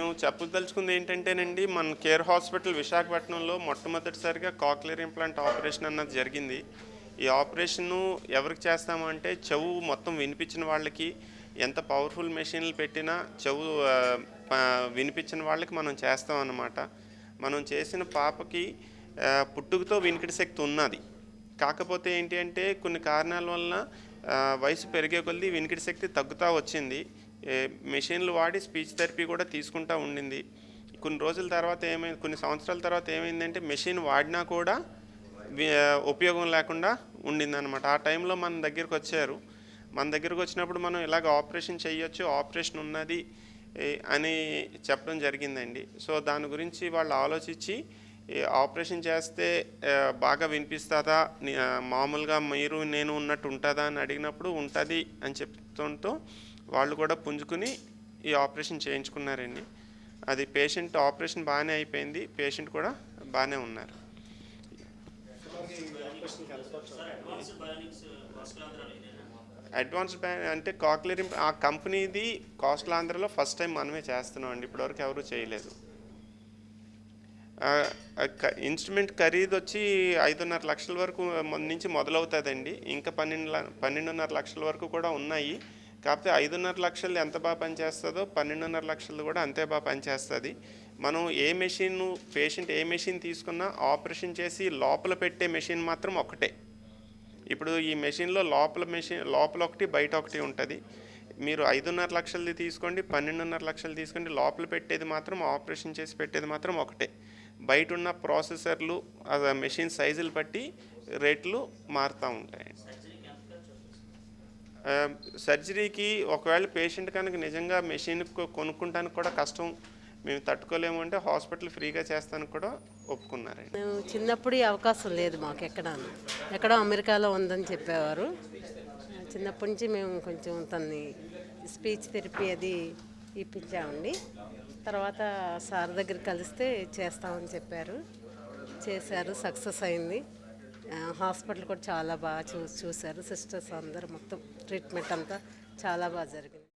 చెప్పదలుచుకుంది ఏంటంటేనండి మన కేర్ హాస్పిటల్ విశాఖపట్నంలో మొట్టమొదటిసారిగా కాక్లియర్ ఇంప్లాంట్ ఆపరేషన్ అన్నది జరిగింది. ఈ ఆపరేషన్ను ఎవరికి చేస్తామంటే చెవు మొత్తం వినిపించిన వాళ్ళకి ఎంత పవర్ఫుల్ మెషిన్లు పెట్టినా చెవు వినిపించిన వాళ్ళకి మనం చేస్తాం అన్నమాట. మనం చేసిన పాపకి పుట్టుకతో వినికిడి శక్తి ఉన్నది. కాకపోతే ఏంటి అంటే కొన్ని కారణాల వలన వయసు పెరిగే కొద్దీ వినికిడి శక్తి తగ్గుతూ వచ్చింది. మెషిన్లు వాడి స్పీచ్ థెరపీ కూడా తీసుకుంటూ ఉండింది. కొన్ని రోజుల తర్వాత ఏమైంది కొన్ని సంవత్సరాల తర్వాత ఏమైందంటే మెషిన్ వాడినా కూడా ఉపయోగం లేకుండా ఉండిందనమాట ఆ టైంలో మన దగ్గరికి వచ్చారు. మన దగ్గరకు వచ్చినప్పుడు మనం ఇలాగ ఆపరేషన్ చేయొచ్చు ఆపరేషన్ ఉన్నది అని చెప్పడం జరిగిందండి. సో దాని గురించి వాళ్ళు ఆలోచించి ఆపరేషన్ చేస్తే బాగా వినిపిస్తుందా మామూలుగా మీరు నేను ఉన్నట్టు ఉంటుందా అని అడిగినప్పుడు ఉంటుంది అని చెప్తుంటూ వాళ్ళు కూడా పుంజుకుని ఈ ఆపరేషన్ చేయించుకున్నారండి. అది పేషెంట్ ఆపరేషన్ బాగానే అయిపోయింది. పేషెంట్ కూడా బాగానే ఉన్నారు. అడ్వాన్స్ బ్యాన్ అంటే కాక్లియర్ ఆ కంపెనీది కాస్ట్ల ఆంధ్రలో ఫస్ట్ టైం మనమే చేస్తున్నాం అండి ఇప్పటివరకు ఎవరు చేయలేదు. ఇన్స్ట్రుమెంట్ ఖరీదు వచ్చి ఐదున్నర లక్షల వరకు నుంచి మొదలవుతుందండి. ఇంకా పన్నెండు పన్నెండున్నర లక్షల వరకు కూడా ఉన్నాయి. కాకపోతే ఐదున్నర లక్షలు ఎంత బాగా పనిచేస్తుందో పన్నెండున్నర లక్షలు కూడా అంతే బాగా పనిచేస్తుంది. మనం ఏ మెషిన్ పేషెంట్ ఏ మెషిన్ తీసుకున్నా ఆపరేషన్ చేసి లోపల పెట్టే మెషిన్ మాత్రం ఒకటే. ఇప్పుడు ఈ మెషిన్లో లోపల మెషిన్ లోపల ఒకటి బయట ఒకటి ఉంటుంది. మీరు ఐదున్నర లక్షలది తీసుకోండి పన్నెండున్నర లక్షలు తీసుకోండి లోపల పెట్టేది మాత్రం ఆపరేషన్ చేసి పెట్టేది మాత్రం ఒకటే. బయట ఉన్న ప్రాసెసర్లు మెషిన్ సైజులు బట్టి రేట్లు మారుతూ ఉంటాయి Um, సర్జరీకి ఒకవేళ పేషెంట్ కనుక నిజంగా మెషిన్ కొనుక్కుంటానికి కూడా కష్టం మేము తట్టుకోలేము అంటే హాస్పిటల్ ఫ్రీగా చేస్తానికి కూడా ఒప్పుకున్నారండి. మేము చిన్నప్పుడు ఈ అవకాశం లేదు మాకు ఎక్కడ ఎక్కడో అమెరికాలో ఉందని చెప్పేవారు. చిన్నప్పటి నుంచి మేము కొంచెం తన్ని స్పీచ్ థెరపీ అది ఇప్పించామండి. తర్వాత సార్ దగ్గర కలిస్తే చేస్తామని చెప్పారు. చేశారు సక్సెస్ అయింది. హాస్పిటల్ కూడా చాలా బాగా చూ చూశారు. సిస్టర్స్ అందరు మొత్తం ట్రీట్మెంట్ అంతా చాలా బాగా జరిగింది.